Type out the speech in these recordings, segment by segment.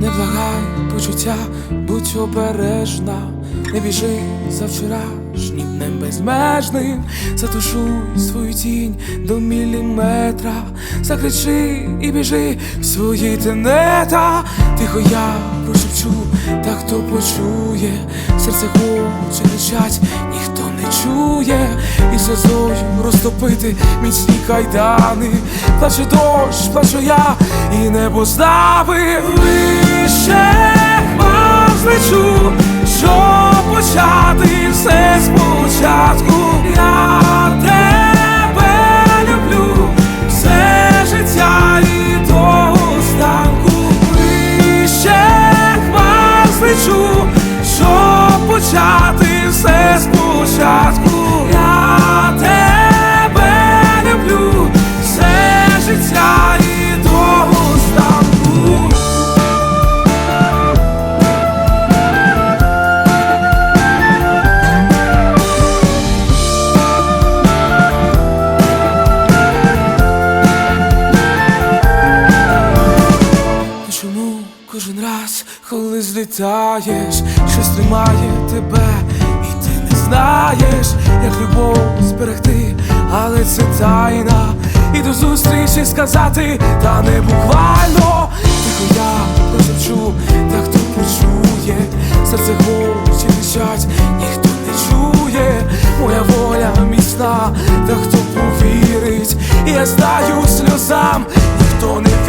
Не благай почуття, будь обережна не біжи за вчорашнім днем безмежним, затушуй свою тінь до міліметра, закричи і біжи в свої тенета, тихо я прошепчу, та хто почує, серце хоче кричать, ніхто не чує, і сльозою розтопити міцні кайдани, плаче дощ, плачу я, і небо знави вище хмар злечу, щоб почати все коли злітаєш, щось тримає тебе, і ти не знаєш, як любов зберегти, але це тайна. І до зустрічі сказати, та не буквально. Тихо я прошепчу, та хто почує, серце хоче кричать, ніхто не чує, моя воля міцна, та хто повірить, я знаю сльозам, ніхто не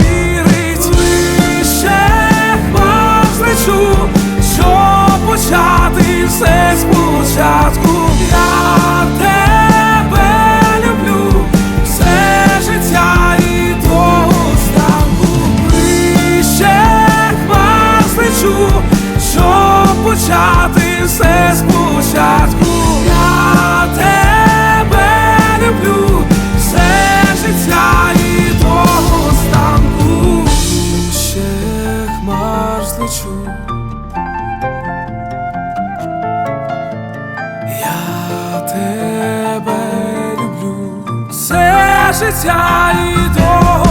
все спочатку. Я тебе люблю, все життя і до останку. Ще хмар злечу. Я тебе люблю, все життя і до